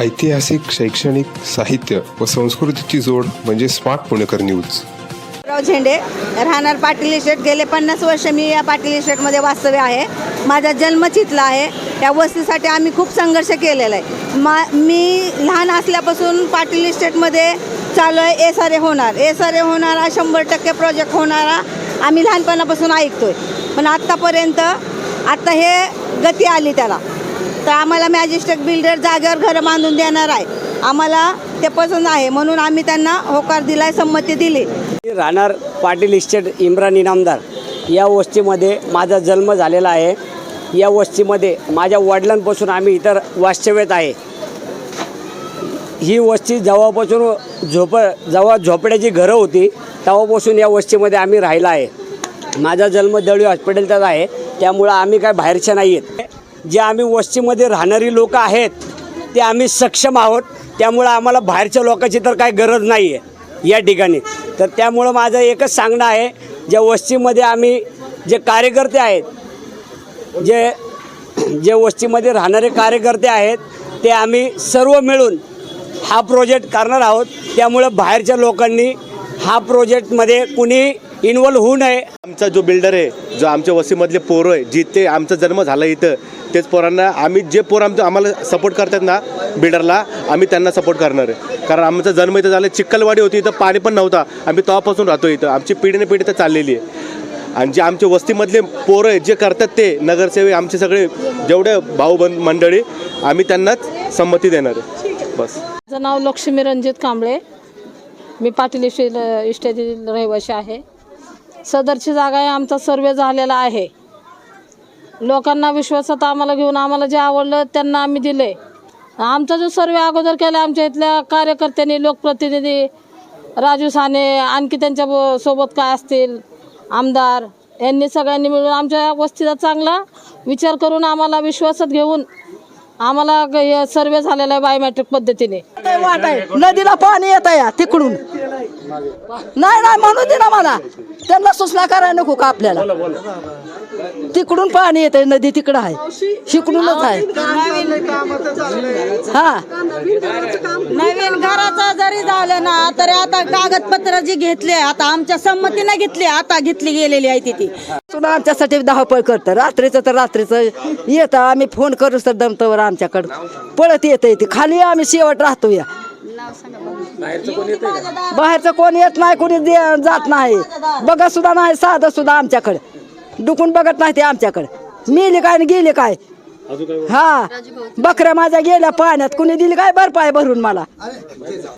ऐतिहासिक शैक्षणिक साहित्य व संस्कृतीची जोड म्हणजे स्मार्ट पुणेकर न्यूज. राव झेंडे राहणार पाटील इस्टेट गेले पन्नास वर्ष मी या पाटील इस्टेटमध्ये वास्तव्य आहे. माझा जन्मच इथला आहे. या वस्तीसाठी आम्ही खूप संघर्ष केलेला आहे. मा मी लहान असल्यापासून पाटील इस्टेटमध्ये चालू आहे. एस आर ए होणार. एस आर ए होणारा शंभर टक्के प्रोजेक्ट होणारा आम्ही लहानपणापासून ऐकतो आहे पण आत्तापर्यंत आत्ता हे गती आली त्याला. तर आम्हाला मॅजिस्ट्रेट बिल्डर जागेवर घरं बांधून देणार आहे. आम्हाला ते पसंत आहे. म्हणून आम्ही त्यांना होकार दिलाय संमती दिली. राहणार पाटील इस्टेट इम्रान इनामदार या वस्तीमध्ये माझा जन्म झालेला आहे. या वस्तीमध्ये माझ्या वडिलांपासून आम्ही इतर वास्तव्यात आहे. ही वस्ती जेव्हापासून झोप जेव्हा झोपड्याची घरं होती तेव्हापासून या वस्तीमध्ये आम्ही राहिला आहे. माझा जन्म दळवी हॉस्पिटलचाच आहे. त्यामुळं आम्ही काय बाहेरच्या नाही आहेत जे आम्ही वस्तीमध्ये राहणारी लोक आहेत ते आम्ही सक्षम आहोत. त्यामुळं आम्हाला बाहेरच्या लोकांची तर काही गरज नाही आहे या ठिकाणी. तर त्यामुळं माझं एकच सांगणं आहे ज्या वस्तीमध्ये आम्ही जे कार्यकर्ते आहेत जे जे वस्तीमध्ये राहणारे कार्यकर्ते आहेत ते आम्ही सर्व मिळून हा प्रोजेक्ट करणार आहोत. त्यामुळं बाहेरच्या लोकांनी हा प्रोजेक्टमध्ये कुणी इन्वॉल्व होऊ नये. आमचा जो बिल्डर आहे जो आमच्या वस्तीमधले पोरं आहे जिथे आमचा जन्म झाला इथं तेच पोरांना आम्ही जे पोरं आमचं आम्हाला सपोर्ट करतात ना बिल्डरला आम्ही त्यांना सपोर्ट करणार आहे. कारण आमचा जन्म इथं झाला चिखलवाडी होती इथं पाणी पण नव्हता. आम्ही तेव्हापासून राहतो इथं. आमची पिढीने पिढी तर चाललेली आहे. आणि जे आमच्या वस्तीमधले पोरं आहे जे करतात ते नगरसेवक आमचे सगळे जेवढे भाऊबंद मंडळी आम्ही त्यांनाच संमती देणार आहे. बस. माझं नाव लक्ष्मी रणजित कांबळे. मी पाटील इस्टेट इस्टेटील रहिवासी आहे. सदरची जागा आहे आमचा सर्वे झालेला आहे. लोकांना विश्वासात आम्हाला घेऊन आम्हाला जे आवडलं त्यांना आम्ही दिले. आमचा जो सर्वे अगोदर केला आमच्या इथल्या कार्यकर्त्यांनी लोकप्रतिनिधी राजू साने आणखी त्यांच्या ब- सोबत काय असतील आमदार यांनी सगळ्यांनी मिळून आमच्या वस्तीचा चांगला विचार करून आम्हाला विश्वासात घेऊन आम्हाला सर्वे झालेला आहे बायोमॅट्रिक पद्धतीने. वाट आहे. नदीला पाणी येत या तिकडून. नाही नाही म्हणू दे ना मला त्यांना सूचना करायला नको का आपल्याला? तिकडून पाणी येत नदी तिकडं आहे. शिकडूनच आहे. हा. नवीन घराचं जरी झालं ना तरी आता कागदपत्र जी घेतले आता आमच्या संमतीने घेतली आता घेतली गेलेली आहे ती ती. सुद्धा आमच्यासाठी धावपळ करतं. रात्रीचं तर रात्रीचं येतं. आम्ही फोन करू तर दमतवर आमच्याकडं. पळत येतं इथे खाली आम्ही शेवट राहतो या बाहेरचं कोण येत नाही कोणी दे- जात नाही. बघत सुद्धा नाही साधं सुद्धा आमच्याकडे. डुकून बघत नाही ते आमच्याकडे. मेली काय आणि गेली काय? हा बकऱ्या माझ्या गेल्या पाण्यात. कुणी दिली काय? भरपाय भरून मला.